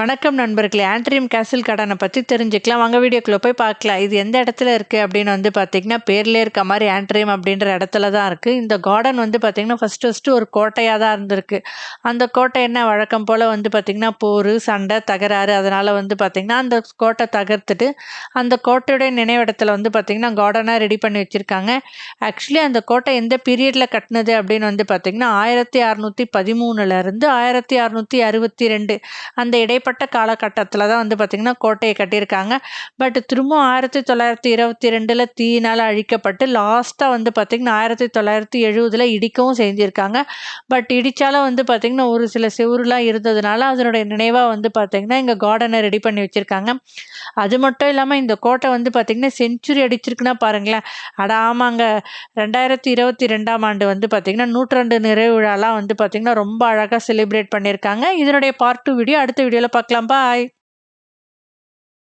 வணக்கம் நண்பர்களே. ஆண்ட்ரியம் கேசில் கார்டனை பற்றி தெரிஞ்சுக்கலாம். வாங்க வீடியோக்குள்ளே போய் பார்க்கலாம். இது எந்த இடத்துல இருக்குது அப்படின்னு வந்து பார்த்திங்கன்னா பேர்லேயே இருக்க மாதிரி ஆண்ட்ரியம் அப்படின்ற இடத்துல தான் இருக்குது இந்த கார்டன் வந்து பார்த்திங்கன்னா ஃபஸ்ட்டு ஃபஸ்ட்டு ஒரு கோட்டையாக தான் இருந்திருக்கு. அந்த கோட்டை என்ன வழக்கம் போல் வந்து பார்த்திங்கன்னா போர் சண்டை தகராறு அதனால் வந்து பார்த்திங்கன்னா அந்த கோட்டை தகர்த்துட்டு அந்த கோட்டையுடைய நினைவிடத்தில் வந்து பார்த்திங்கன்னா கார்டனாக ரெடி பண்ணி வச்சுருக்காங்க. ஆக்சுவலி அந்த கோட்டை எந்த பீரியடில் கட்டினது அப்படின்னு வந்து பார்த்திங்கன்னா ஆயிரத்தி அறநூற்றி பதிமூணுலேருந்து ஆயிரத்தி அறநூற்றி அறுபத்தி ரெண்டு. அந்த இடைப்பட்ட காலகட்டத்தில் தான் வந்து பார்த்திங்கன்னா கோட்டையை கட்டியிருக்காங்க. பட் திரும்பவும் ஆயிரத்தி தொள்ளாயிரத்தி இருபத்தி ரெண்டில் தீயினால் அழிக்கப்பட்டு லாஸ்ட்டாக வந்து பார்த்திங்கன்னா ஆயிரத்தி தொள்ளாயிரத்தி எழுபதில் இடிக்கவும் செஞ்சுருக்காங்க. பட் இடித்தாலும் வந்து பார்த்திங்கன்னா ஒரு சில செவுருலாம் இருந்ததுனால அதனுடைய நினைவாக வந்து பார்த்திங்கன்னா இங்கே கார்டனை ரெடி பண்ணி வச்சுருக்காங்க. அது மட்டும் இல்லாமல் இந்த கோட்டை வந்து பார்த்திங்கன்னா செஞ்சுரி அடிச்சிருக்குன்னா பாருங்களேன். அட ஆமாங்க. ரெண்டாயிரத்தி இருபத்தி ரெண்டாம் ஆண்டு வந்து பார்த்திங்கன்னா நூற்றாண்டு நிறைவு விழாலாம் வந்து பார்த்திங்கன்னா ரொம்ப அழகாக செலிப்ரேட் பண்ணியிருக்காங்க. இதனுடைய பார்ட் டூ வீடியோ அடுத்த வீடியோவில் பார்க்கலாம் பாய்